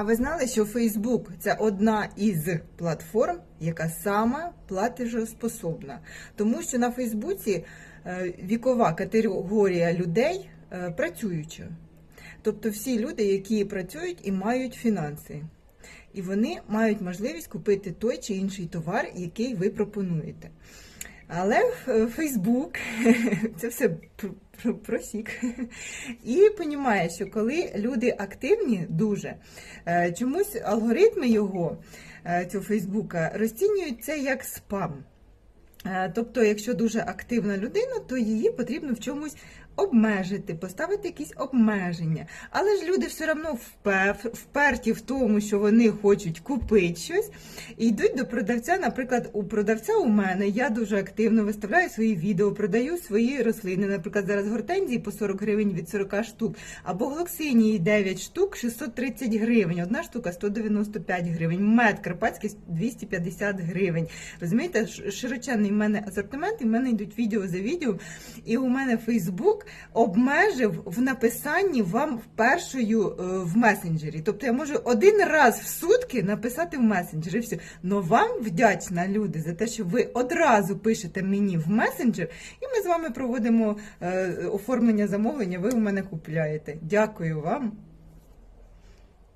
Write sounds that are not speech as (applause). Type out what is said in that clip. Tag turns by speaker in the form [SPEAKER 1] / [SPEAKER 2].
[SPEAKER 1] А ви знали, що Facebook – це одна із платформ, яка сама платежоспособна, тому що на Фейсбуці е, вікова категорія людей е, працююча. Тобто всі люди, які працюють і мають фінанси. І вони мають можливість купити той чи інший товар, який ви пропонуєте. Але Фейсбук (laughs) це все пр- пр- просік. І розуміє, що коли люди активні дуже, е, чомусь алгоритми його, е, цього Фейсбука, розцінюють це як спам. Е, Тобто, якщо дуже активна людина, то її потрібно в чомусь обмежити, поставити якісь обмеження. Але ж люди все одно вперті в тому, що вони хочуть купити щось, і йдуть до продавця. Наприклад, у продавця у мене я дуже активно виставляю свої відео, продаю свої рослини. Наприклад, зараз гортензії по 40 гривень від 40 штук, або глоксинії 9 штук 630 гривень, одна штука 195 гривень, мед карпатський 250 гривень. Розумієте, широченний в мене асортимент, і в мене йдуть відео за відео. І у мене Фейсбук обмежив в написанні вам першою е, в месенджері. Тобто я можу один раз в сутки написати в месенджері. Все. Но вам вдячна люди за те, що ви одразу пишете мені в месенджер, і ми з вами проводимо е, оформлення замовлення. Ви у мене купляєте. Дякую вам.